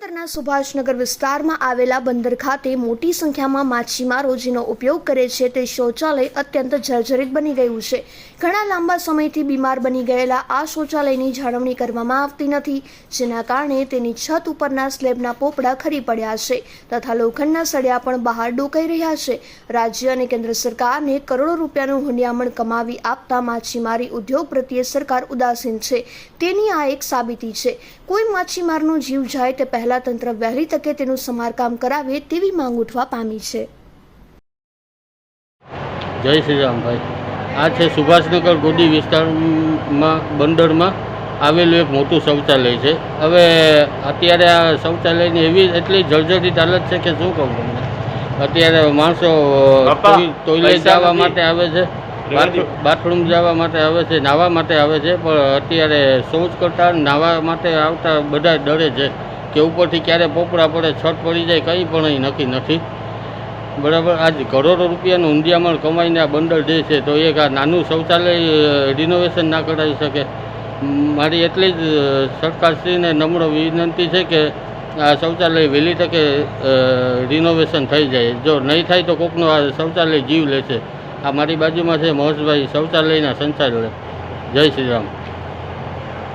પોરબંદરના સુભાષનગર વિસ્તારમાં આવેલા બંદર ખાતે મોટી સંખ્યામાં માછીમારો જેનો ઉપયોગ કરે છે તે શૌચાલય અત્યંત જર્જરિત બની ગયું છે. ઘણા લાંબા સમયથી બીમાર બની ગયેલા આ શૌચાલયની જાળવણી કરવામાં આવતી નથી, જેના કારણે તેની છત ઉપરના સ્લેબના પોપડા ખરી પડ્યા છે તથા લોખંડના સળિયા પણ બહાર ડોકાઈ રહ્યા છે. રાજ્ય અને કેન્દ્ર સરકારને કરોડો રૂપિયાનું હુંડિયામણ કમાવી આપતા માછીમારી ઉદ્યોગ પ્રત્યે સરકાર ઉદાસીન છે. તેની આ એક સાબિતી છે. કોઈ માછીમારનો જીવ જાય તે પહેલા તંત્ર વહેલી તકે તેનું સમારકામ કરાવે તેવી માંગ ઉઠવા પામી છે. જય શ્રી રામભાઈ આ છે સુભાષનગર ગોડી વિસ્તારમાં બંદરમાં આવેલું એક મોટું શૌચાલય છે. હવે અત્યારે આ શૌચાલયની એવી એટલી જર્જરિત હાલત છે કે શું કહું તમને? અત્યારે માણસો ટોયલેટ જવા માટે આવે છે બાથરૂમ જવા માટે આવે છે નાહવા માટે આવે છે પણ અત્યારે શૌચ કરતા નાહવા માટે આવતા બધા ડરે છે. કે ઉપરથી ક્યારે પોપડા પડે છત પડી જાય, કંઈ પણ અહીં નક્કી નથી. બરાબર, આજ કરોડો રૂપિયાનું ઊંધિયામણ કમાઈને આ બંદર જે છે, તો એક આ નાનું શૌચાલય રિનોવેશન ના કરાવી શકે. મારી એટલી જ સરકારશ્રીને નમ્ર વિનંતી છે કે આ શૌચાલય વહેલી તકે રિનોવેશન થઈ જાય. જો નહીં થાય તો કોકનો આ શૌચાલય જીવ લેશે. આ મારી બાજુમાં છે મહેશભાઈ, શૌચાલયના સંચાલક. જય શ્રી રામ.